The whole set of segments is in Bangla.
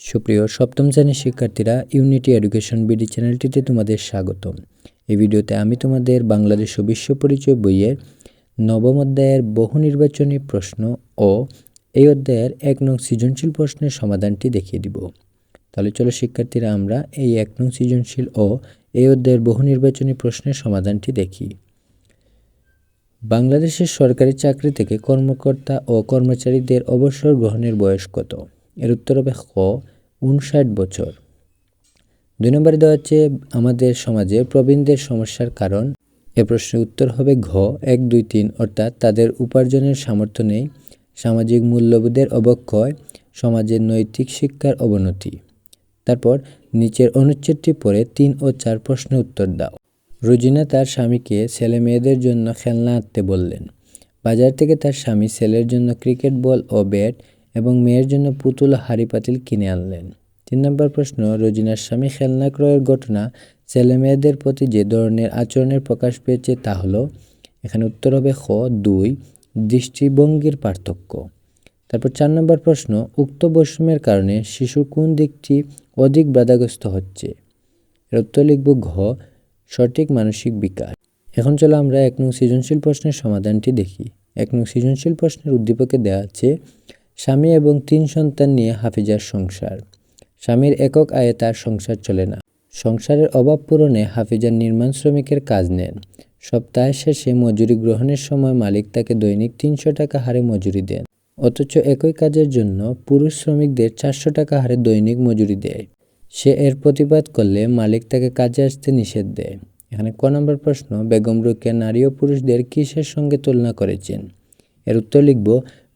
সুপ্রিয় সপ্তম শ্রেণির শিক্ষার্থীরা ইউনিটি এডুকেশন বিডি চ্যানেলটিতে তোমাদের স্বাগতম। এই ভিডিওতে আমি তোমাদের বাংলাদেশ ও বিশ্ব পরিচয় বইয়ের নবম অধ্যায়ের বহু নির্বাচনী প্রশ্ন ও এই অধ্যায়ের এক নং সৃজনশীল প্রশ্নের সমাধানটি দেখিয়ে দিব। তাহলে চলো শিক্ষার্থীরা, আমরা এই এক নং সৃজনশীল ও এই অধ্যায়ের বহু নির্বাচনী প্রশ্নের সমাধানটি দেখি। বাংলাদেশের সরকারি চাকরি থেকে কর্মকর্তা ও কর্মচারীদের অবসর গ্রহণের বয়স কত? এর উত্তর হবে খ উনষাট বছর। দুই নম্বরে দেওয়া হচ্ছে, আমাদের সমাজে প্রবীণদের সমস্যার কারণ। এ প্রশ্নের উত্তর হবে ঘ, এক, দুই, তিন, অর্থাৎ তাদের উপার্জনের সামর্থ্য নেই, সামাজিক মূল্যবোধের অবক্ষয়, সমাজের নৈতিক শিক্ষার অবনতি। তারপর নিচের অনুচ্ছেদটি পড়ে তিন ও চার প্রশ্নের উত্তর দাও। রুজিনা তার স্বামীকে ছেলে মেয়েদের জন্য খেলনা আনতে বললেন। বাজার থেকে তার স্বামী ছেলের জন্য ক্রিকেট বল ও ব্যাট এবং মেয়ের জন্য পুতুল হাড়ি পাতিল কিনে আনলেন। তিন নম্বর প্রশ্ন, রোজিনার স্বামী খেলনা ক্রয়ের ঘটনা ছেলে মেয়েদের প্রতি যে ধরনের আচরণের প্রকাশ পেয়েছে তা হলো, এখানে উত্তর হবে খ, দুই, দৃষ্টিভঙ্গির পার্থক্য। তারপর চার নম্বর প্রশ্ন, উক্ত বৈষম্যের কারণে শিশু কোন দিকটি অধিক বাধাগ্রস্ত হচ্ছে? এর উত্তর লিখব ঘ, সঠিক মানসিক বিকাশ। এখন চলো আমরা এক নং সৃজনশীল প্রশ্নের সমাধানটি দেখি। এক নং সৃজনশীল প্রশ্নের উদ্দীপকে দেওয়া আছে স্বামী এবং তিন সন্তান নিয়ে হাফিজার সংসার। স্বামীর একক আয়ে তার সংসার চলে না। সংসারের অভাব পূরণে হাফিজার নির্মাণ শ্রমিকের কাজ নেন। সপ্তাহের শেষে মজুরি গ্রহণের সময় মালিক তাকে দৈনিক তিনশো টাকা হারে মজুরি দেন। অথচ একই কাজের জন্য পুরুষ শ্রমিকদের চারশো টাকা হারে দৈনিক মজুরি দেয়। সে এর প্রতিবাদ করলে মালিক তাকে কাজে আসতে নিষেধ দেয়। এখানে ক নম্বর প্রশ্ন, বেগম রুকিয়া নারী ও পুরুষদের কিসের সঙ্গে তুলনা করেছেন? এর উত্তর লিখব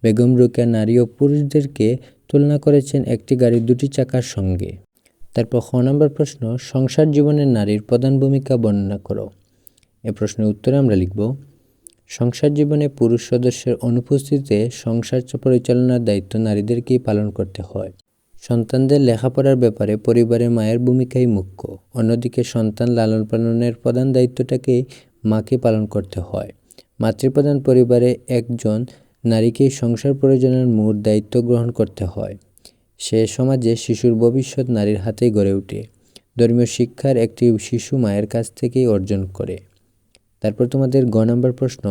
বেগম রুকিয়া নারী ও পুরুষদেরকে তুলনা করেছেন একটি গাড়ির দুটি চাকার সঙ্গে। তারপর খ নম্বর প্রশ্ন, সংসার জীবনের নারীর প্রধান ভূমিকা বর্ণনা করো। এ প্রশ্নের উত্তরে আমরা লিখব, সংসার জীবনে পুরুষ সদস্যের অনুপস্থিতিতে সংসার পরিচালনার দায়িত্ব নারীদেরকেই পালন করতে হয়। সন্তানদের লেখাপড়ার ব্যাপারে পরিবারের মায়ের ভূমিকাই মুখ্য। অন্যদিকে সন্তান লালন পালনের প্রধান দায়িত্বটাকেই মাকে পালন করতে হয়। মাতৃপ্রধান পরিবারে একজন নারীকেই সংসার প্রয়োজনের মূল দায়িত্ব গ্রহণ করতে হয়। সে সমাজে শিশুর ভবিষ্যৎ নারীর হাতেই গড়ে ওঠে। ধর্মীয় শিক্ষার একটি শিশু মায়ের কাছ থেকেই অর্জন করে। তারপর তোমাদের গ নম্বর প্রশ্ন,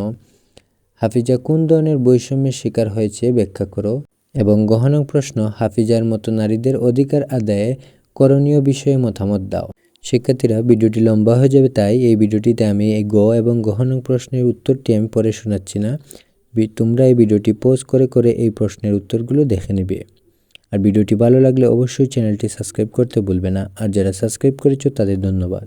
হাফিজা কোন ধরনের বৈষম্যের শিকার হয়েছে ব্যাখ্যা করো। এবং গহনং প্রশ্ন, হাফিজার মতো নারীদের অধিকার আদায়ে করণীয় বিষয়ে মতামত দাও। শিক্ষার্থীরা, ভিডিওটি লম্বা হয়ে যাবে, তাই এই ভিডিওটিতে আমি এই গ এবং গহনং প্রশ্নের উত্তরটি আমি পরে শোনাচ্ছি না। তোমরা এই ভিডিওটি পোস্ট করে করে এই প্রশ্নের উত্তরগুলো দেখে নেবে। আর ভিডিওটি ভালো লাগলে অবশ্যই চ্যানেলটি সাবস্ক্রাইব করতে ভুলবে না। আর যারা সাবস্ক্রাইব করেছ তাদের ধন্যবাদ।